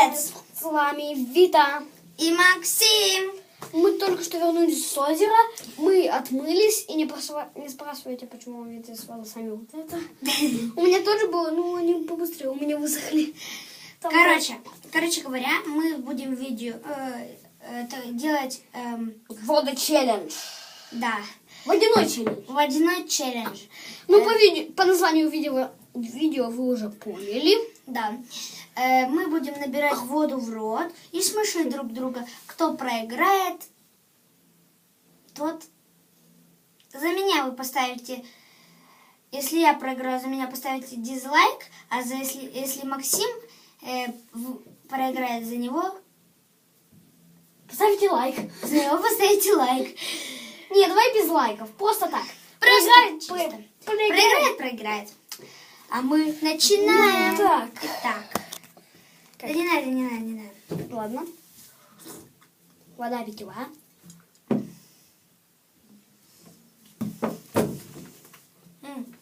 Привет! С вами Вита. И Максим. Мы только что вернулись с озера. Мы отмылись. И не, просва- не спрашивайте, почему у Виты с волосами вот это. У меня тоже было, но они побыстрее. У меня высохли. Короче, короче говоря, мы будем видео э, делать, эм, Водочеллендж. да, Водяной челлендж. водяной челлендж. Ну, по, виде- по названию видео, видео вы уже поняли. Да. Э, мы будем набирать воду в рот и смешать друг друга. Кто проиграет, тот... За меня вы поставите... Если я проиграю, за меня поставите дизлайк, а за если, если Максим э, в- проиграет за него, Поставьте лайк. за него поставите лайк. Не, давай без лайков. Просто так. Проиграет. Проиграет, проиграет. А мы начинаем. Так. Итак. Да не надо, не надо, не надо. Ладно. Вода питьевая. М-м.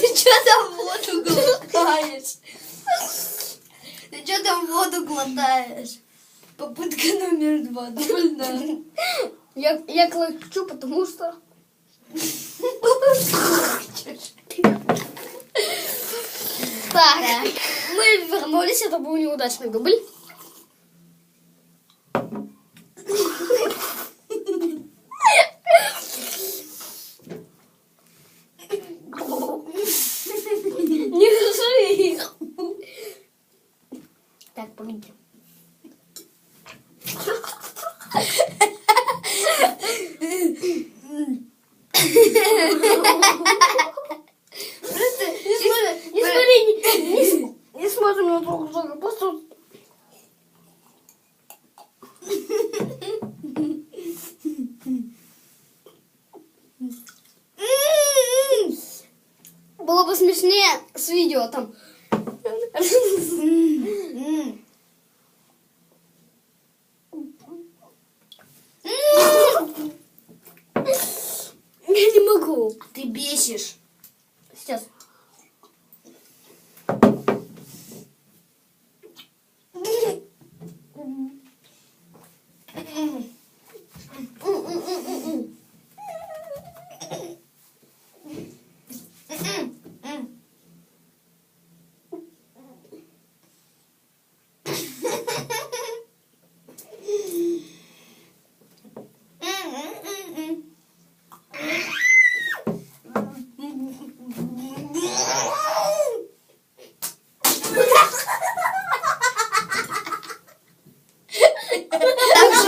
Ты что там воду глотаешь? Попытка номер два, довольно. Я, я клочу, потому что... Так, мы вернулись, это был неудачный дубль. Не ржи. Так, погоди. Просто Не смотри, не смотри, не, на друг друга, просто... Было бы смешнее с видео там. Я не могу. Ты бесишь.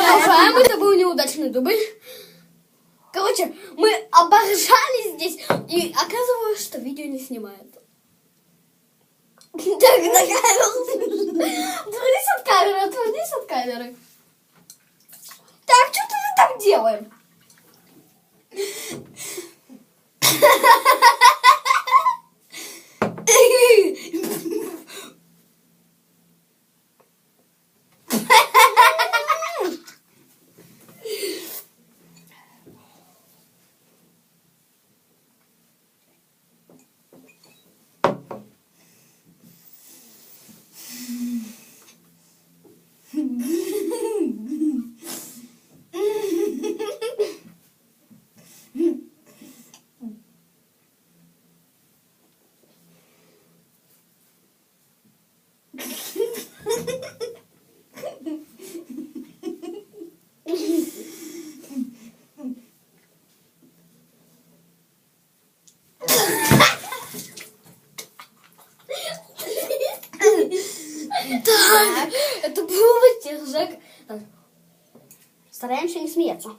Продолжаем. Это был неудачный дубль. Короче, мы оборжали здесь, и оказывалось, что видео не снимает. Так. Отвернись от камеры, отвернись от камеры. Так, что ты там делаем? Это был вытяжек. Так, Стараемся не смеяться.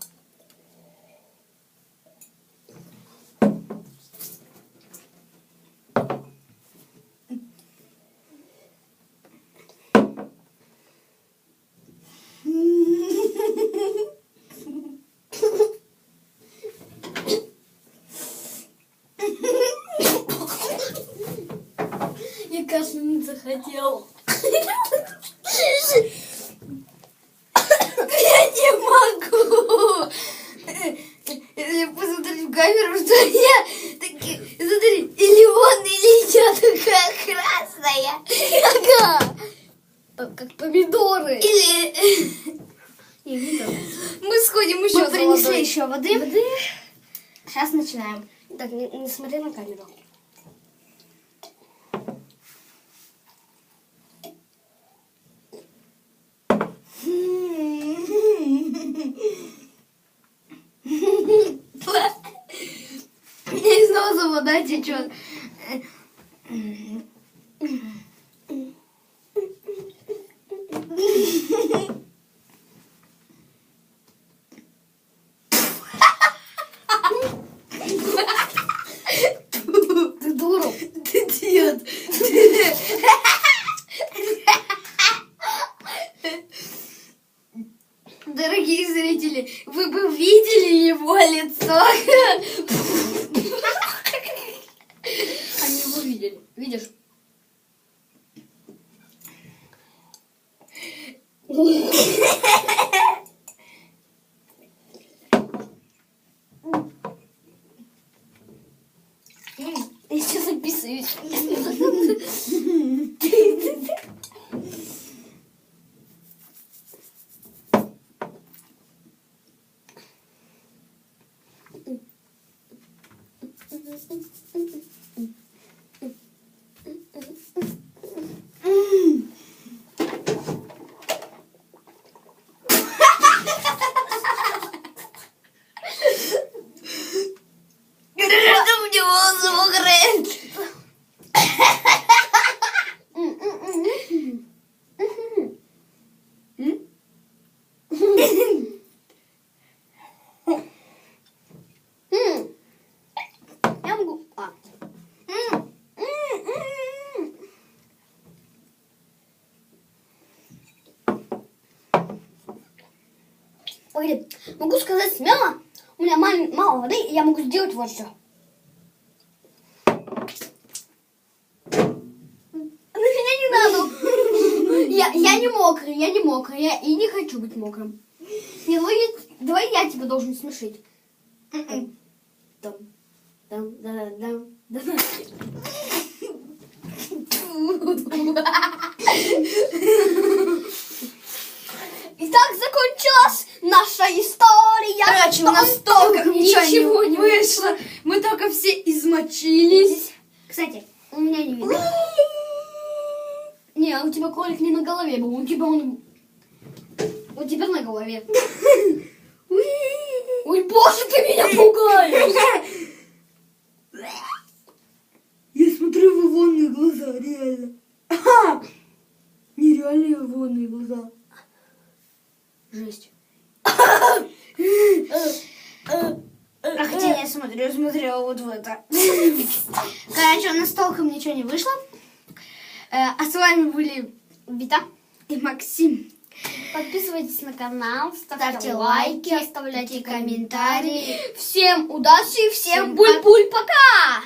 Я кашлянуть захотел. Я не могу. Если посмотрю в камеру, что я так, смотри, или он, или я такая красная. Ага. Как помидоры. Или... Мы сходим еще Мы принесли еще воды. воды. Сейчас начинаем. Так, не, не смотри на камеру. Вода течет. Ты дура. Ты идиот. Дорогие зрители, вы бы видели его лицо. Они его видели. Видишь? Я сейчас записываюсь. Что мне волосы мокрые? Я могу... А. Ой, могу сказать смело, у меня мал- мало воды, и я могу сделать вот что. На меня не надо. Я, я не мокрый, я не мокрый, я и не хочу быть мокрым. Не, давай, я- давай я тебя должен смешить. Там, там, да, да, да. Итак, закончилась наша история. Короче, у нас толком ничего не вышло. Мы только все измочились. Кстати, у меня не видно. Не, у тебя кролик не на голове был, у тебя он... У тебя на голове. Ой, боже, ты меня пугаешь! Я смотрю в ивонные глаза, реально. Нереальные ивонные глаза. Жесть. А хотя я смотрю, смотрела вот в это. Короче, у нас толком ничего не вышло. Э, А с вами были Вита и Максим. Подписывайтесь на канал, ставьте, Ставьте лайки, оставляйте комментарии. Всем удачи, всем Всем буль-буль, пока!